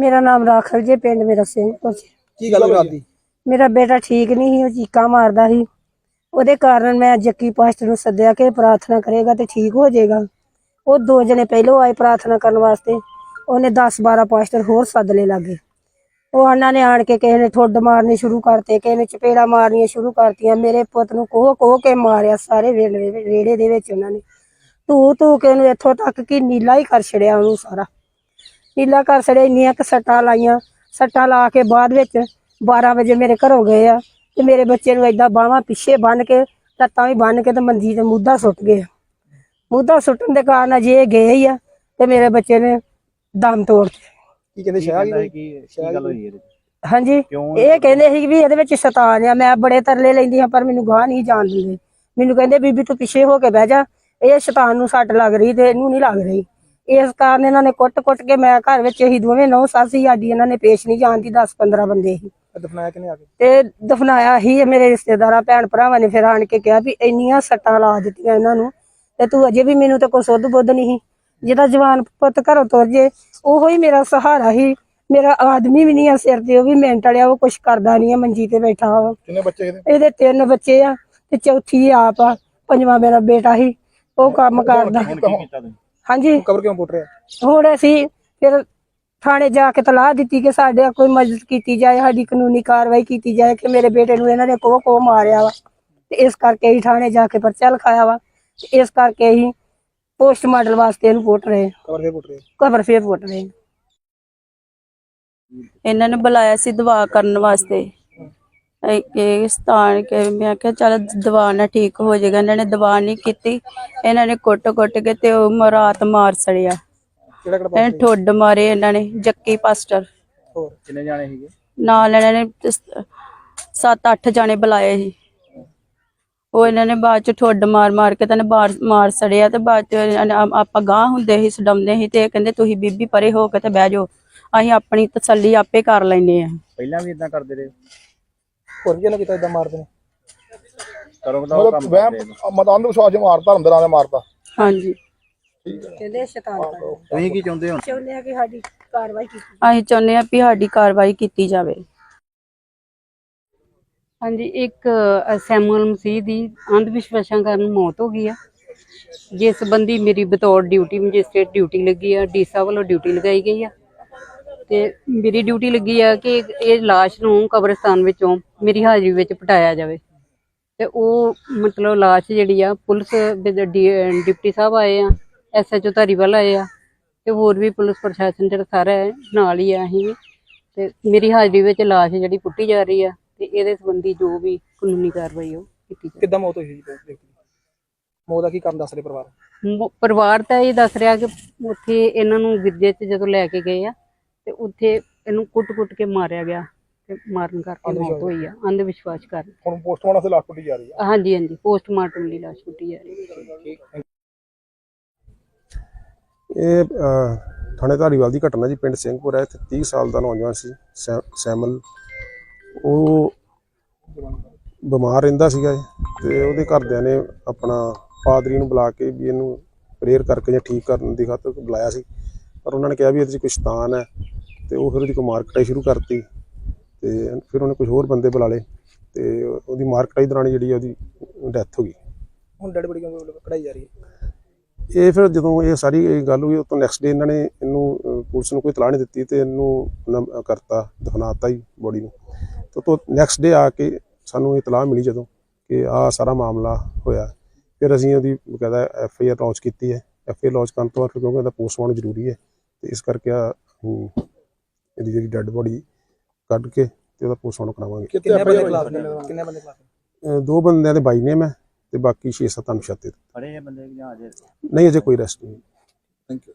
ਮੇਰਾ ਨਾਮ ਰਾਖਲ ਜੇ ਪਿੰਡ ਮੇਰਾ ਸਿੰਘਪੁਰ ਜੀ। ਕੀ ਗੱਲ ਹੋਈ? ਰਾਤ ਦੀ ਮੇਰਾ ਬੇਟਾ ਠੀਕ ਨਹੀਂ ਸੀ ਉਹ ਚੀਕਾਂ ਮਾਰਦਾ ਸੀ। ਉਹਦੇ ਕਾਰਨ ਮੈਂ ਜੱਕੀ ਪਾਸਟਰ ਨੂੰ ਸੱਦਿਆ ਕਿ ਪ੍ਰਾਰਥਨਾ ਕਰੇਗਾ ਤੇ ਠੀਕ ਹੋ ਜਾਏਗਾ। ਉਹ ਦੋ ਜਣੇ ਪਹਿਲੋਂ ਆਏ ਪ੍ਰਾਰਥਨਾ ਕਰਨ ਵਾਸਤੇ। ਉਹਨੇ 10 12 ਪਾਸਟਰ ਹੋਰ ਸੱਦ ਲਏ ਲਾਗੇ। ਉਹ ਉਹਨਾਂ ਨੇ ਆਣ ਕੇ ਕਿਸੇ ਨੇ ਠੁੱਡ ਮਾਰਨੀ ਸ਼ੁਰੂ ਕਰਤੇ ਕਿਸੇ ਨੇ ਚਪੇੜਾ ਮਾਰਨੀਆਂ ਸ਼ੁਰੂ ਕਰਤੀਆਂ। ਮੇਰੇ ਪੁੱਤ ਨੂੰ ਕੋਹ ਕੋਹ ਕੇ ਮਾਰਿਆ ਸਾਰੇ ਵੇੜੇ ਦੇ ਵਿੱਚ ਉਹਨਾਂ ਨੇ। ਧੂ ਧੂ ਕੇ ਉਹਨੂੰ ਇੱਥੋਂ ਤੱਕ ਕਿ ਨੀਲਾ ਹੀ ਕਰ ਛੜਿਆ ਉਹਨੂੰ ਸਾਰਾ। ਨੀਲਾ ਕਰ ਛੜਿਆ ਇੰਨੀਆਂ ਕੁ ਸੱਟਾਂ ਲਾਈਆਂ। ਸੱਟਾਂ ਲਾ ਕੇ ਬਾਅਦ ਵਿੱਚ 12 ਵਜੇ ਮੇਰੇ ਘਰੋਂ ਗਏ ਆ ਤੇ ਮੇਰੇ ਬੱਚੇ ਨੂੰ ਏਦਾਂ ਬਾਹਾਂ ਪਿੱਛੇ ਬੰਨ ਕੇ ਲੱਤਾਂ ਵੀ ਬੰਨ ਕੇ ਤੇ ਮੰਜੀ ਤੇ ਮੁੱਦਾ ਸੁੱਟ ਗਏ। ਮੁੱਦਾ ਸੁੱਟਣ ਦੇ ਕਾਰਨ ਅਜੇ ਇਹ ਗਏ ਹੀ ਆ ਤੇ ਮੇਰੇ ਬੱਚੇ ਨੇ ਦਮ ਤੋੜ ਦਿੱਤੇ। ਕੀ ਕਹਿੰਦੇ ਸ਼ਾਹ ਕੀ ਗੱਲ ਹੋਈ? ਇਹਦੇ? ਹਾਂਜੀ ਇਹ ਕਹਿੰਦੇ ਸੀ ਵੀ ਇਹਦੇ ਵਿੱਚ ਸ਼ੈਤਾਨ ਆ ਮੈਂ ਬੜੇ ਤਰਲੇ ਲੈਂਦੀ ਹਾਂ ਪਰ ਮੈਨੂੰ ਗਾਹ ਨਹੀਂ ਜਾਣ ਦਿੰਦੇ। ਮੈਨੂੰ ਕਹਿੰਦੇ ਬੀਬੀ ਤੂੰ ਪਿੱਛੇ ਹੋ ਕੇ ਬਹਿ ਜਾ ਇਹ ਸ਼ੈਤਾਨ ਨੂੰ ਸੱਟ ਲੱਗ ਰਹੀ ਤੇ ਇਹਨੂੰ ਨਹੀਂ ਲੱਗ ਰਹੀ। ਇਸ ਕਾਰਨ ਇਹਨਾਂ ਨੇ ਕੁੱਟ-ਕੁੱਟ ਕੇ ਮੈਂ ਘਰ ਵਿੱਚ ਅਸੀਂ ਦੋਵੇਂ ਨੌ ਸੱਸ ਹੀ ਸਾਡੀ ਇਹਨਾਂ ਨੇ ਪੇਸ਼ ਨਹੀਂ ਜਾਣ ਦੀ 10-15 ਬੰਦੇ ਸੀ ਦਫਨਾਇਆ ਕਿਨੇ ਆ ਕੇ? ਤੇ ਦਫਨਾਇਆ ਹੀ ਮੇਰੇ ਰਿਸ਼ਤੇਦਾਰਾਂ ਭੈਣ ਭਰਾਵਾਂ ਨੇ ਫਿਰ ਆਣ ਕੇ ਕਿਹਾ ਵੀ ਇੰਨੀਆਂ ਸੱਟਾਂ ਲਾ ਦਿੱਤੀਆਂ ਇਹਨਾਂ ਨੂੰ ਤੇ ਤੂੰ ਅਜੇ ਵੀ ਮੈਨੂੰ ਤਾਂ ਕੋਈ ਸੁੱਧ ਬੁੱਧ ਨਹੀਂ। ਜਿਹਦਾ ਜਵਾਨ ਪੁੱਤ ਘਰੋਂ ਤੁਰ ਜੇ ਉਹੋ ਹੀ ਮੇਰਾ ਸਹਾਰਾ ਹੀ। ਮੇਰਾ ਆਦਮੀ ਵੀ ਨਹੀਂ ਆ ਸਿਰ ਤੇ ਉਹ ਵੀ ਮਿੰਟ ਵਾਲਿਆ ਉਹ ਕੁਛ ਕਰਦਾ ਨਹੀਂ ਆ ਮੰਜੀ ਤੇ ਬੈਠਾ ਵਾ। ਕਿੰਨੇ ਬੱਚੇ ਇਹਦੇ? ਇਹਦੇ ਤਿੰਨ ਬੱਚੇ ਆ ਤੇ ਚੌਥੀ ਆਪ ਆ ਪੰਜਵਾਂ ਮੇਰਾ ਬੇਟਾ ਹੀ ਉਹ ਕੰਮ ਕਰਦਾ। ਹਾਂਜੀ। ਕਬਰ ਕਿਉਂ ਪੁੱਟ ਰਿਹਾ? ਹੁਣ ਅਸੀਂ ਫਿਰ ਥਾਣੇ ਜਾ ਕੇ ਤਲਾਹ ਦਿੱਤੀ ਕਿ ਸਾਡੇ ਕੋਈ ਮਦਦ ਕੀਤੀ ਜਾਏ ਸਾਡੀ ਕਾਨੂੰਨੀ ਕਾਰਵਾਈ ਕੀਤੀ ਜਾਏ ਕਿ ਮੇਰੇ ਬੇਟੇ ਨੂੰ ਇਹਨਾਂ ਨੇ ਕੋਹ ਕੋਹ ਮਾਰਿਆ ਵਾ। ਤੇ ਇਸ ਕਰਕੇ ਹੀ ਥਾਣੇ ਜਾ ਕੇ ਪਰਚਾ ਲਿਖਾਇਆ ਵਾ। ਤੇ ਇਸ ਕਰਕੇ ਹੀ ਪੋਸਟਮਾਰਟਮ ਵਾਸਤੇ ਇਹਨੂੰ ਪੁੱਟ ਰਹੇ ਕਬਰ ਫੇਰ ਪੁੱਟ ਰਿਹਾ ਕਬਰ ਫੇਰ ਪੁੱਟ ਰਹੇ ਇਹਨਾਂ ਨੇ ਬੁਲਾਇਆ ਸੀ ਦਵਾ ਕਰਨ ਵਾਸਤੇ। ਇਹ- ਸਥਾਨ ਕੇ ਮੈਂ ਕਿਹਾ ਚੱਲ ਦਵਾ ਨਾਲ ਠੀਕ ਹੋ ਜਾਏਗਾ। ਇਹਨਾਂ ਨੇ ਦਵਾ ਨਹੀਂ ਕੀਤੀ। ਇਹਨਾਂ ਨੇ ਕੁੱਟ-ਕੁੱਟ ਕੇ ਤੇ ਉਹ ਮ- ਰਾਤ ਮਾਰ ਸੜਿਆ। ਕਿਹੜਾ ਕਿਹੜਾ ਇਹਨਾਂ ਠੁੱਡ ਮਾਰੇ ਇਹਨਾਂ ਨੇ ਜੱਕੀ ਪਾਸਟਰ। ਹੋਰ? ਕਿੰਨੇ ਜਾਣੇ ਸੀਗੇ? ਨਾਲ ਇਹਨਾਂ ਨੇ 7-8 ਜਾਣੇ ਬੁਲਾਏ ਸੀ। ਉਹ ਇਹਨਾਂ ਨੇ ਬਾਅਦ ਚ ਠੁੱਡ ਮਾਰ ਮਾਰ ਕੇ ਤਾਂ ਮਾਰ ਮਾਰ ਸੜਿਆ ਤੇ ਬਾਅਦ ਚ ਇਹਨਾਂ ਨੇ ਆ- ਆਪਾਂ ਗਾਂ ਹੁੰਦੇ ਸੀ ਸਡਾਉਂਦੇ ਸੀ ਤੇ ਇਹ ਕਹਿੰਦੇ ਤੁਸੀਂ ਬੀਬੀ ਪਰੇ ਹੋ ਕੇ ਤੇ ਬਹਿ ਜਾਓ। ਅਸੀਂ ਆਪਣੀ ਤਸੱਲੀ ਆਪੇ ਕਰ ਲੈਨੇ ਆ ਪਹਿਲਾਂ ਵੀ ਇਦਾਂ ਕਰਦੇ ਰਹੇ? ਹੋਰ ਵੀ ਕੀਤਾ ਇਦਾਂ ਮਾਰਦੇ ਨੇ ਕਰੋ ਬਤਾਓ ਕੰਮ ਮਤਲਬ ਵਹਿਮ ਕਰਦੇ ਨੇ। ਮਤਾਂ ਵਿਸ਼ਵਾਸ ਮਾਰਦਾ ਧਰਮ ਦੇ ਮਾਰਦਾ ਹਾਂਜੀ। ਕਹਿੰਦੇ ਸ਼ੈਤਾਨ ਕਰਦੇ ਤੁਸੀਂ ਕੀ ਚਾਹੁੰਦੇ ਹੋ? ਚਾਹੁੰਦੇ ਆ ਕਿ ਸਾਡੀ ਕਾਰਵਾਈ ਕੀਤੀ ਅਸੀਂ ਚਾਹੁੰਦੇ ਆ ਵੀ ਸਾਡੀ ਕਾਰਵਾਈ ਕੀਤੀ ਜਾਵੇ। ਹਾਂਜੀ ਇੱਕ ਅ, ਸੈਮੂਅਲ ਮਸੀਹ ਦੀ ਅੰਧ ਵਿਸ਼ਵਾਸਾਂ ਕਾਰਨ ਮੌਤ ਹੋ ਗਈ ਆ। ਜਿਸ ਸੰਬੰਧੀ ਮੇਰੀ ਬਤੌਰ ਡਿਊਟੀ ਮੈਜਿਸਟ੍ਰੇਟ ਡਿਊਟੀ ਲੱਗੀ ਆ ਡੀਸਾ ਵੱਲੋਂ ਡਿਊਟੀ ਲਗਾਈ ਗਈ ਆ। ਤੇ ਮੇਰੀ ਡਿਊਟੀ ਲੱਗੀ ਆ ਕਿ ਇਹ ਲਾਸ਼ ਨੂੰ ਕਬਰਸਤਾਨ ਵਿੱਚੋਂ ਮੇਰੀ ਹਾਜ਼ਰੀ ਵਿੱਚ ਪਟਾਇਆ ਜਾਵੇ। ਤੇ ਉਹ ਮਤਲਬ ਲਾਸ਼ ਜਿਹੜੀ ਆ ਪੁਲਿਸ ਡਿਪਟੀ ਸਾਹਿਬ ਆਏ ਆ ਐਸਐਚਓ ਧਾਰੀਵਾਲ ਆਏ ਆ ਤੇ ਹੋਰ ਵੀ ਪੁਲਿਸ ਪ੍ਰਸ਼ਾਸਨ ਜਿਹੜਾ ਸਾਰਾ ਹੈ ਨਾਲ ਹੀ ਆ ਅਸੀਂ ਤੇ ਮੇਰੀ ਹਾਜ਼ਰੀ ਵਿੱਚ ਲਾਸ਼ ਜਿਹੜੀ ਪੁੱਟੀ ਜਾ ਰਹੀ ਆ ਤੇ ਇਹਦੇ ਸੰਬੰਧੀ ਜੋ ਵੀ ਕਾਨੂੰਨੀ ਕਾਰਵਾਈ ਉਹ ਕੀਤੀ ਜਾਵੇ। ਕਿੱਦਾਂ ਮੌਤ ਹੋਈ ਜੀ ਵਿਅਕਤੀ ਦੀ? ਮੌਤ ਦਾ ਕੀ ਕਾਰਨ ਦੱਸ ਰਹੇ ਪਰਿਵਾਰ? ਪਰਿਵਾਰ ਤਾਂ ਇਹ ਦੱਸ ਰਿਹਾ ਕਿ ਉੱਥੇ ਇਹਨਾਂ ਨੂੰ ਗਿਰਜੇ 'ਚ ਜਦੋਂ ਲੈ ਕੇ ਗਏ ਆ ਤੇ ਉੱਥੇ ਇਹਨੂੰ ਕੁੱਟ-ਕੁੱਟ ਕੇ ਮਾਰਿਆ ਗਿਆ ਤੇ ਮਾਰਨ ਕਰਕੇ ਮੌਤ ਹੋਈ ਆ ਅੰਧ ਵਿਸ਼ਵਾਸ ਕਾਰਨ। ਹੁਣ ਪੋਸਟਮਾਰਟਮ ਵਾਸਤੇ ਲਾਸ਼ ਪੁੱਟੀ ਜਾ ਰਹੀ ਹੈ ਹਾਂਜੀ ਹਾਂਜੀ ਪੋਸਟਮਾਰਟਮ ਲਈ ਲਾਸ਼ ਪੁੱਟੀ ਜਾ ਰਹੀ ਹੈ ਇਹ ਥਾਣੇ ਧਾਰੀਵਾਲ ਦੀ ਘਟਨਾ ਜੀ ਪਿੰਡ ਸਿੰਘਪੁਰ ਹੈ ਇੱਥੇ 30 ਸਾਲ ਦਾ ਨੌਜਵਾਨ ਸੀ ਸੈਮਲ। ਉਹ ਬਿਮਾਰ ਰਹਿੰਦਾ ਸੀਗਾ ਤੇ ਉਹਦੇ ਘਰਦਿਆਂ ਨੇ ਆਪਣਾ ਪਾਦਰੀ ਨੂੰ ਬੁਲਾ ਕੇ ਵੀ ਇਹਨੂੰ ਪ੍ਰੇਅਰ ਕਰਕੇ ਜਾਂ ਠੀਕ ਕਰਨ ਦੀ ਖਾਤਰ ਬੁਲਾਇਆ ਸੀ। ਪਰ ਉਹਨਾਂ ਨੇ ਕਿਹਾ ਵੀ ਇਹਦੇ 'ਚ ਕੋਈ ਸ਼ੈਤਾਨ ਹੈ ਤੇ ਉਹ ਫਿਰ ਉਹਦੀ ਕੋਈ ਮਾਰ ਕਟਾਈ ਸ਼ੁਰੂ ਕਰਤੀ ਤੇ ਫਿਰ ਉਹਨੇ ਕੁਝ ਹੋਰ ਬੰਦੇ ਬੁਲਾ ਲਏ ਤੇ ਉਹਦੀ ਮਾਰ ਕਟਾਈ ਦੌਰਾਨ ਜਿਹੜੀ ਉਹਦੀ ਡੈਥ ਹੋ ਗਈ। ਹੁਣ ਡੈਡ ਬੜੀ ਕਿਉਂ ਕਢਾਈ ਜਾ ਰਹੀ ਹੈ? ਇਹ ਫਿਰ ਜਦੋਂ ਇਹ ਸਾਰੀ ਇਹ ਗੱਲ ਹੋਈ ਉਹ ਤੋਂ ਨੈਕਸਟ ਡੇ ਇਹਨਾਂ ਨੇ ਇਹਨੂੰ ਪੁਲਿਸ ਨੂੰ ਕੋਈ ਇਤਲਾਹ ਨਹੀਂ ਦਿੱਤੀ ਤੇ ਇਹਨੂੰ ਕਰਤਾ ਦਫਨਾਤਾ ਹੀ ਬੋਡੀ ਨੂੰ। ਤੇ ਤੋਂ ਨੈਕਸਟ ਡੇ ਆ ਕੇ ਸਾਨੂੰ ਇਤਲਾਹ ਮਿਲੀ ਜਦੋਂ ਕਿ ਆ ਸਾਰਾ ਮਾਮਲਾ ਹੋਇਆ। ਫਿਰ ਅਸੀਂ ਉਹਦੀ ਬਕਾਇਦਾ ਐਫ ਆਈ ਆਰ ਲਾਂਚ ਕੀਤੀ ਹੈ। ਐਫ ਆਈ ਆਰ ਲਾਂਚ ਕਰਨ ਤੋਂ ਬਾਅਦ ਕਿਉਂਕਿ ਇਹਦਾ ਪੋਸਟਮਾਰਟਮ ਜ਼ਰੂਰੀ ਹੈ ਤੇ ਇਸ ਕਰਕੇ ਆ ਇਹਦੀ ਜਿਹੜੀ ਡੈੱਡ ਬੋਡੀ ਕੱਢ ਕੇ ਤੇ ਉਹਦਾ ਪੋਸਟਮਾਰਟਮ ਕਰਾਵਾਂਗੇ। ਕਿੰਨੇ ਬੰਦੇ ਖਿਲਾਫ ਨੇ? ਕਿੰਨੇ ਬੰਦੇ ਖਿਲਾਫ ਦੋ ਬੰਦਿਆਂ ਦੇ ਬਾਈ ਨੇਮ ਹੈ ਤੇ ਬਾਕੀ 6-7 ਅਨਸ਼ਾਤੇ ਫੜੇ ਇਹ ਬੰਦੇ ਜਾਂ ਅਜੇ? ਨਹੀਂ ਅਜੇ ਕੋਈ ਰੈਸਟ ਨਹੀਂ। Thank you